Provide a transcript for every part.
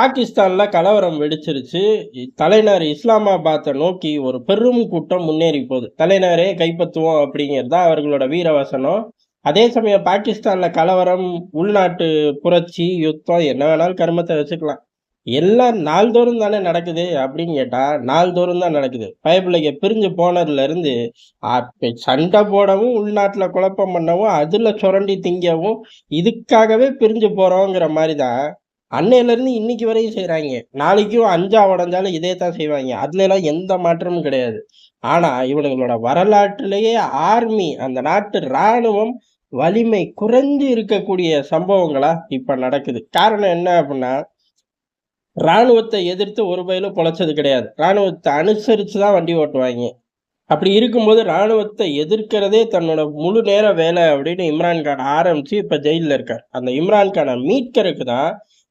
பாகிஸ்தான்ல கலவரம் வெடிச்சிருச்சு. தலைநகர் இஸ்லாமாபாத்தை நோக்கி ஒரு பெரும் கூட்டம் முன்னேறி போகுது. தலைநகரே கைப்பற்றுவோம் அப்படிங்கிறது தான் அவர்களோட வீரவசனம். அதே சமயம் பாகிஸ்தான்ல கலவரம் உள்நாட்டு புரட்சி யுத்தம் என்ன வேணாலும் கருமத்தை வச்சுக்கலாம். எல்லாம் நாள்தோறும் தானே நடக்குது அப்படின்னு கேட்டால் நாள்தோறும் தான் நடக்குது. பயப்பிள்ளைங்க பிரிஞ்சு போனதுல இருந்து சண்டை போடவும் உள்நாட்டில் குழப்பம் பண்ணவும் அதில் சுரண்டி திங்கவும் இதுக்காகவே பிரிஞ்சு போகிறோங்கிற மாதிரி தான் அன்னையிலேருந்து இன்னைக்கு வரையும் செய்கிறாங்க நாளைக்கும் அஞ்சா உடஞ்சாலும் இதே தான் செய்வாங்க. அதுலலாம் எல்லாம் எந்த மாற்றமும் கிடையாது. ஆனால் இவனுங்களோட வரலாற்றிலேயே ஆர்மி அந்த நாட்டு ராணுவம் வலிமை குறைஞ்சு இருக்கக்கூடிய சம்பவங்களா இப்போ நடக்குது. காரணம் என்ன அப்படின்னா ராணுவத்தை எதிர்த்து ஒரு பயிலும் பொழைச்சது கிடையாது. ராணுவத்தை அனுசரித்து தான் வண்டி ஓட்டுவாங்க. அப்படி இருக்கும்போது ராணுவத்தை எதிர்க்கிறதே தன்னோட முழு நேர வேலை அப்படின்னு இம்ரான்கான் ஆரம்பித்து இப்போ ஜெயிலில் இருக்கார். அந்த இம்ரான்கானை மீட்கிறதுக்கு தான்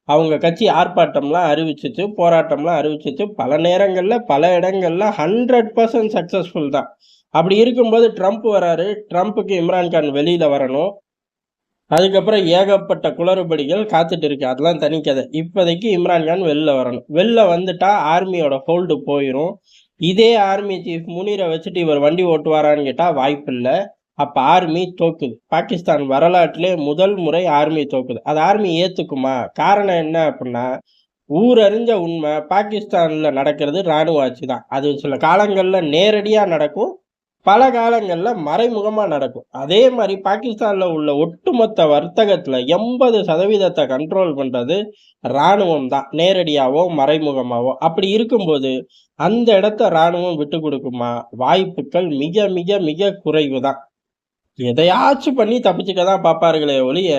அவங்க கட்சி ஆர்ப்பாட்டம்லாம் அறிவிச்சிச்சு போராட்டம்லாம் அறிவிச்சிச்சு. பல நேரங்களில் பல இடங்களில் ஹண்ட்ரட் பர்சன்ட் சக்ஸஸ்ஃபுல் தான். அப்படி இருக்கும்போது ட்ரம்ப் வராரு. ட்ரம்ப்புக்கு இம்ரான்கான் வெளியில் வரணும். அதுக்கப்புறம் ஏகப்பட்ட குளறுபடிகள் காத்துட்டு இருக்கு. அதெல்லாம் தனி கதை. இப்போதைக்கு இம்ரான்கான் வெளில வரணும். வெளில வந்துட்டா ஆர்மியோட ஹோல்டு போயிடும் இதே ஆர்மி சீஃப் முனீரை வச்சுட்டு இவர் வண்டி ஓட்டுவாரான்னு கேட்டால் வாய்ப்பு இல்லை அப்போ ஆர்மி தோக்குது. பாகிஸ்தான் வரலாற்றிலே முதல் முறை ஆர்மி தோக்குது. அது ஆர்மி ஏற்றுக்குமா காரணம் என்ன அப்படின்னா ஊரறிஞ்ச உண்மை பாகிஸ்தானில் நடக்கிறது ராணுவ ஆட்சி தான். அது சில காலங்களில் நேரடியாக நடக்கும் பல காலங்களில் மறைமுகமாக நடக்கும். அதே மாதிரி பாகிஸ்தானில் உள்ள ஒட்டுமொத்த வர்த்தகத்தில் எண்பது சதவீதத்தை கண்ட்ரோல் பண்ணுறது ராணுவம் தான். நேரடியாகவோ மறைமுகமாகவோ அப்படி இருக்கும்போது அந்த இடத்த ராணுவம் விட்டு கொடுக்குமா? வாய்ப்புகள் மிக மிக மிக குறைவு தான். எதையாச்சும் பண்ணி தப்பிச்சுக்க தான் பார்ப்பார்களே ஒழிய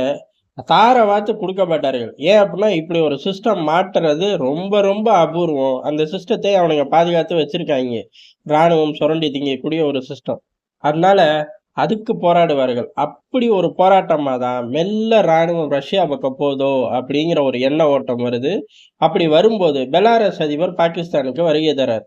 தாரை வாத்து கொடுக்க மாட்டார்கள். ஏன் அப்படின்னா இப்படி ஒரு சிஸ்டம் மாட்டுறது ரொம்ப ரொம்ப அபூர்வம். அந்த சிஸ்டத்தை அவனுங்க பாதுகாத்து வச்சிருக்காங்க. ராணுவம் சுரண்டி திங்கக்கூடிய ஒரு சிஸ்டம் அதனால அதுக்கு போராடுவார்கள். அப்படி ஒரு போராட்டமாக தான் மெல்ல ராணுவம் ரஷ்யா பக்கம் போதோ அப்படிங்கிற ஒரு எண்ண ஓட்டம் வருது. அப்படி வரும்போது பெலாரஸ் அதிபர் பாகிஸ்தானுக்கு வருகை தரார்.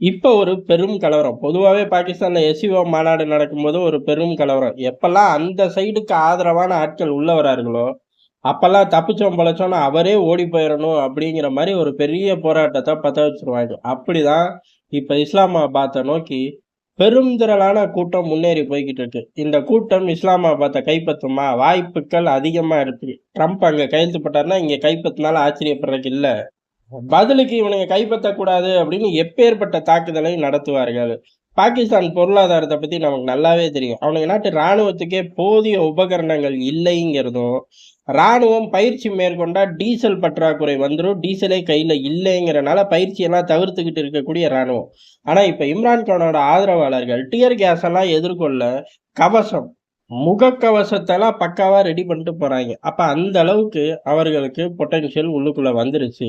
இப்போ ஒரு பெரும் கலவரம். பொதுவாகவே பாகிஸ்தான்ல எஸ்இஓ மாநாடு நடக்கும்போது ஒரு பெரும் கலவரம். எப்பெல்லாம் அந்த சைடுக்கு ஆதரவான ஆட்கள் உள்ள வரார்களோ அப்பெல்லாம் தப்பிச்சோம் பொழைச்சோன்னு அவரே ஓடி போயிடணும் அப்படிங்கிற மாதிரி ஒரு பெரிய போராட்டத்தை பத்த வச்சிருவாங்க. அப்படிதான் இப்ப இஸ்லாமாபாத்தை நோக்கி பெருந்திரளான கூட்டம் முன்னேறி போய்கிட்டு இருக்கு. இந்த கூட்டம் இஸ்லாமாபாத்தை கைப்பற்றுமா? வாய்ப்புகள் அதிகமா இருக்கு. ட்ரம்ப் அங்க கையெழுத்து இங்கே இங்க ஆச்சரியப்படுறதுக்கு இல்லை. பதிலுக்கு இவனுங்க கைப்பற்றக்கூடாது அப்படின்னு எப்பேற்பட்ட தாக்குதலை நடத்துவார்கள். பாகிஸ்தான் பொருளாதாரத்தை பற்றி நமக்கு நல்லாவே தெரியும். அவனுங்க நாட்டு ராணுவத்துக்கே போதிய உபகரணங்கள் இல்லைங்கிறதும் ராணுவம் பயிற்சி மேற்கொண்டா டீசல் பற்றாக்குறை வந்துடும் டீசலே கையில் இல்லைங்கிறனால பயிற்சியெல்லாம் தவிர்த்துக்கிட்டு இருக்கக்கூடிய ராணுவம் ஆனால் இப்போ இம்ரான்கானோட ஆதரவாளர்கள் டியர் கேஸ் எல்லாம் எதிர்கொள்ள கவசம் முகக்கவசத்தெல்லாம் பக்காவாக ரெடி பண்ணிட்டு போகிறாங்க அப்போ அந்த அளவுக்கு அவர்களுக்கு பொட்டென்ஷியல் உள்ளுக்குள்ள வந்துருச்சு.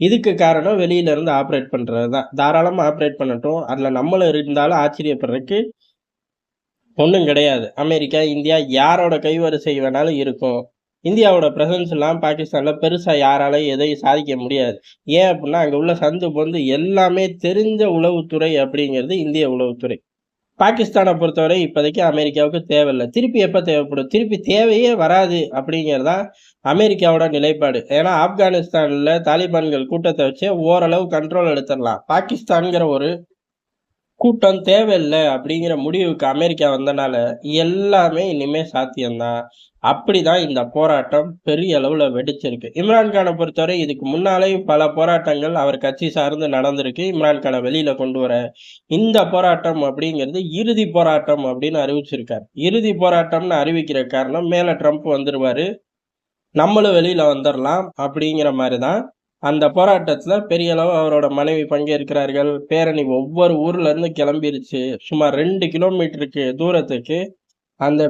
இதுக்கு காரணம் வெளியிலேருந்து ஆப்ரேட் பண்ணுறது தான். தாராளமாக ஆப்ரேட் பண்ணட்டும். அதில் நம்மளும் இருந்தாலும் ஆச்சரியப்படுறதுக்கு ஒன்றும் கிடையாது. அமெரிக்கா இந்தியா யாரோட கைவரிசை வேணாலும் இருக்கும். இந்தியாவோட பிரசன்ஸ் எல்லாம் பாகிஸ்தானில் பெருசாக யாராலையும் எதையும் சாதிக்க முடியாது. ஏன் அப்படின்னா அங்கே உள்ள சந்து பொந்து எல்லாமே தெரிஞ்ச உளவுத்துறை அப்படிங்கிறது இந்திய உளவுத்துறை. பாகிஸ்தானை பொறுத்தவரை இப்போதைக்கு அமெரிக்காவுக்கு தேவையில்லை. திருப்பி எப்போ தேவைப்படும்? திருப்பி தேவையே வராது அப்படிங்கிறதான் அமெரிக்காவோட நிலைப்பாடு. ஏன்னா ஆப்கானிஸ்தானில் தாலிபான்கள் கூட்டத்தை வச்சு ஓரளவு கண்ட்ரோல் எடுத்துடலாம். பாகிஸ்தான்கிற ஒரு கூட்டம் தேவையில்லை அப்படிங்கிற முடிவுக்கு அமெரிக்கா வந்தனால எல்லாமே இனிமே சாத்தியம்தான். அப்படிதான் இந்த போராட்டம் பெரிய அளவுல வெடிச்சிருக்கு. இம்ரான்கானை பொறுத்தவரை இதுக்கு முன்னாலேயும் பல போராட்டங்கள் அவர் கட்சி சார்ந்து நடந்திருக்கு. இம்ரான்கானை வெளியில கொண்டு வர இந்த போராட்டம் அப்படிங்கிறது இறுதி போராட்டம் அப்படின்னு அறிவிச்சிருக்காரு. இறுதி போராட்டம்னு அறிவிக்கிற காரணம் மேல ட்ரம்ப் வந்துருவாரு நம்மளும் வெளியில வந்துடலாம் அப்படிங்கிற மாதிரிதான் அந்த போராட்டத்துல பெரிய அளவு அவரோட மனைவி பங்கேற்கிறார்கள். பேரணி ஒவ்வொரு ஊர்ல இருந்து கிளம்பிருச்சு. சுமார் ரெண்டு கிலோமீட்டருக்கு தூரத்துக்கு அந்த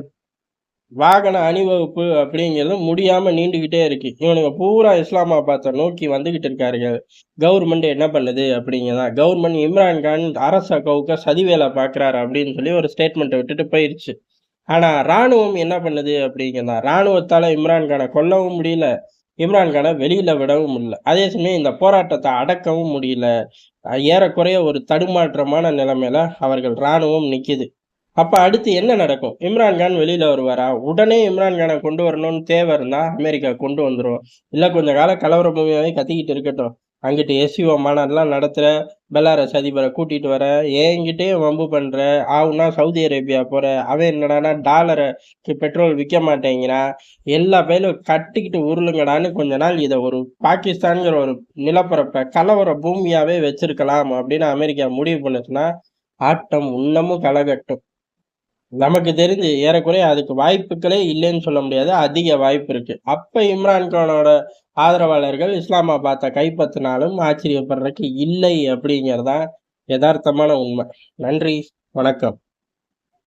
வாகன அணிவகுப்பு அப்படிங்கிறது முடியாம நீண்டுகிட்டே இருக்கு. இவனுங்க பூரா இஸ்லாமாபாத்தை நோக்கி வந்துகிட்டு இருக்கார்கள். கவர்மெண்ட் என்ன பண்ணுது அப்படிங்கிறதா? கவர்மெண்ட் இம்ரான்கான் அரச கவுக்க சதி வேலை பார்க்குறாரு அப்படின்னு சொல்லி ஒரு ஸ்டேட்மெண்ட்டை விட்டுட்டு போயிருச்சு. ஆனா ராணுவம் என்ன பண்ணுது அப்படிங்கிறதா? ராணுவத்தால இம்ரான்கானை கொல்லவும் முடியல. இம்ரான்கானை வெளியில விடவும் முடியல. அதே சமயம் இந்த போராட்டத்தை அடக்கவும் முடியல. ஏறக்குறைய ஒரு தடுமாற்றமான நிலைமையில அவர்கள் ராணுவம் நிக்குது. அப்ப அடுத்து என்ன நடக்கும்? இம்ரான்கான் வெளியில வருவாரா? உடனே இம்ரான்கானை கொண்டு வரணும்னு தேவை இருந்தா அமெரிக்கா கொண்டு வந்துரும். இல்ல கொஞ்ச காலம் கலவர பூமியாகவே கத்திக்கிட்டு இருக்கட்டும். அங்கிட்டு எஸ்யூஓ மாநாடுலாம் நடத்துகிற பெலாரஸ் அதிபரை கூட்டிட்டு வர என்கிட்டே வம்பு பண்ணுற ஆவுனா சவுதி அரேபியா போகிற அவன் என்னடானா டாலருக்கு பெட்ரோல் விற்க மாட்டேங்கிறான் எல்லா பேரும் கட்டிக்கிட்டு உருளுங்கடான்னு கொஞ்ச நாள் இதை ஒரு பாகிஸ்தான்கிற ஒரு நிலப்பரப்பை கலவர பூமியாகவே வச்சிருக்கலாம் அப்படின்னு அமெரிக்கா முடிவு பண்ணுச்சுன்னா ஆட்டம் இன்னமும் களைகட்டும். நமக்கு தெரிஞ்சு ஏறக்குறைய அதுக்கு வாய்ப்புகளே இல்லைன்னு சொல்ல முடியாது. அதிக வாய்ப்பு இருக்கு. அப்ப இம்ரான்கானோட ஆதரவாளர்கள் இஸ்லாமாபாத்தை கைப்பற்றினாலும் ஆச்சரியப்படுறதுக்கு இல்லை அப்படிங்கிறதா யதார்த்தமான உண்மை. நன்றி. வணக்கம்.